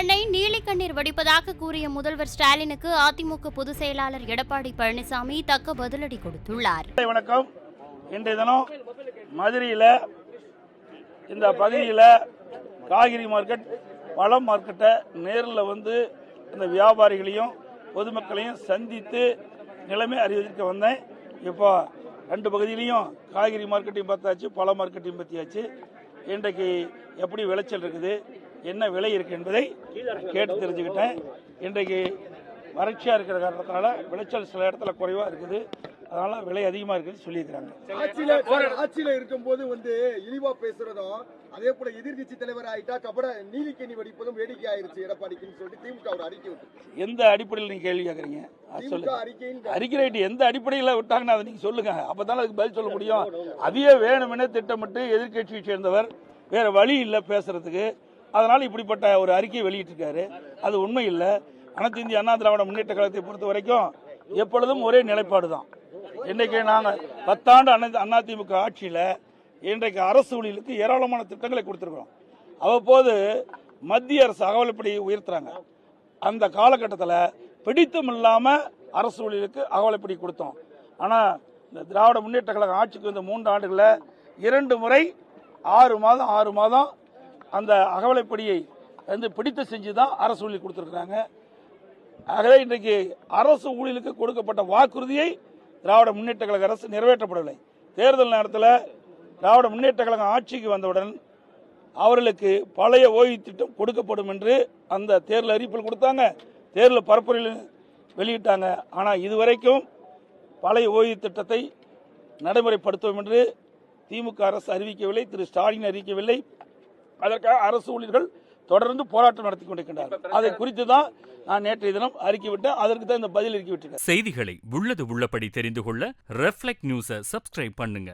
பண்ணை நீலி கண்ணீர் வடிப்பதாக கூறிய முதல்வர் ஸ்டாலினுக்கு அதிமுக பொதுச் செயலாளர் எடப்பாடி பழனிசாமி தக்க பதிலடி கொடுத்துள்ளார். வணக்கம். இன்றைய தினம் மதுரையில் இந்த பகுதியில் காய்கறி மார்க்கெட் பழம் மார்க்கெட்டை நேரில் வந்து இந்த வியாபாரிகளையும் பொதுமக்களையும் சந்தித்து நிலைமை அறிவதற்கு வந்தேன். இப்போ ரெண்டு பகுதியிலையும் காய்கறி மார்க்கெட்டையும் பார்த்தாச்சு பழ மார்க்கெட்டையும் பற்றியாச்சு இன்றைக்கு எப்படி விளைச்சல் இருக்குது? என்ன விலை இருக்கு என்பதை கேட்டு தெரிஞ்சுக்கிட்டேன். இன்றைக்கு வறட்சியாக இருக்கிற காரணத்தினால விளைச்சல் சில இடத்துல குறைவாக இருக்குது. அதனால விலை அதிகமாக இருக்குன்னு சொல்லியிருக்கிறாங்க. ஆட்சியில ஆட்சியில இருக்கும்போது வந்து இழிவா பேசுறதும் அதே போல எதிர்க்கட்சி தலைவர் ஆயிட்டா கபட நீலிக்கணி வெடிப்பதும் வேடிக்கை ஆயிருச்சு எடப்பாடிக்குன்னு சொல்லிட்டு திமுக ஒரு அறிக்கை விட்டு எந்த அடிப்படையில் நீங்க கேள்வி கேட்குறீங்க சொல்லுங்க. அறிக்கை எந்த அடிப்படையில் விட்டாங்கன்னு அதை நீங்க சொல்லுங்க. அப்பதானே அதுக்கு பதில் சொல்ல முடியும். அதையே வேணுமெனே திட்டமிட்டு எதிர்க்கட்சியை சேர்ந்தவர் வேற வழி இல்லை பேசுறதுக்கு. அதனால் இப்படிப்பட்ட ஒரு அறிக்கையை வெளியிட்டிருக்காரு. அது உண்மை இல்லை அனைத்து இந்திய அண்ணா திராவிட முன்னேற்ற கழகத்தை பொறுத்த வரைக்கும் எப்பொழுதும் ஒரே நிலைப்பாடு தான் இன்றைக்கு நாங்கள் பத்தாண்டு அண்ணா அதிமுக ஆட்சியில் இன்றைக்கு அரசு ஊழியர்களுக்கு ஏராளமான திட்டங்களை கொடுத்துருக்கோம் அவ்வப்போது மத்திய அரசு அகவலைப்படி உயர்த்துறாங்க. அந்த காலகட்டத்தில் பிடித்தம் இல்லாமல் அரசு ஊழியர்களுக்கு அகவலைப்படி கொடுத்தோம். ஆனால் இந்த திராவிட முன்னேற்ற கழகம் ஆட்சிக்கு வந்த மூன்று ஆண்டுகளில் இரண்டு முறை ஆறு மாதம் ஆறு மாதம் அந்த அகவலைப்படியை வந்து பிடித்து செஞ்சு தான் அரசு ஊழியர் கொடுத்துருக்குறாங்க. ஆகவே இன்றைக்கு அரசு ஊழியலுக்கு கொடுக்கப்பட்ட வாக்குறுதியை திராவிட முன்னேற்ற கழக அரசு நிறைவேற்றப்படவில்லை. தேர்தல் நேரத்தில் திராவிட முன்னேற்ற கழகம் ஆட்சிக்கு வந்தவுடன் அவர்களுக்கு பழைய ஓய்வு திட்டம் கொடுக்கப்படும் என்று அந்த தேர்தல் அறிவிப்பில் கொடுத்தாங்க. தேர்தல் பரப்புரையில் வெளியிட்டாங்க. ஆனால் இதுவரைக்கும் பழைய ஓய்வு திட்டத்தை நடைமுறைப்படுத்துவோம் என்று திமுக அரசு அறிவிக்கவில்லை திரு ஸ்டாலின் அறிவிக்கவில்லை. அதற்காக அரசு ஊழியர்கள் தொடர்ந்து போராட்டம் நடத்தி கொண்டிருக்கின்றார்கள். அதை குறித்து தான் நான் நேற்றைய தினம் அறிக்கை விட்டேன் அதற்கு தான் இந்த பதில் அறிக்கை விட்டிருக்கேன் செய்திகளை உள்ளது உள்ளபடி தெரிந்து கொள்ள ரெஃப்ளெக்ட் நியூஸை சப்ஸ்கிரைப் பண்ணுங்க.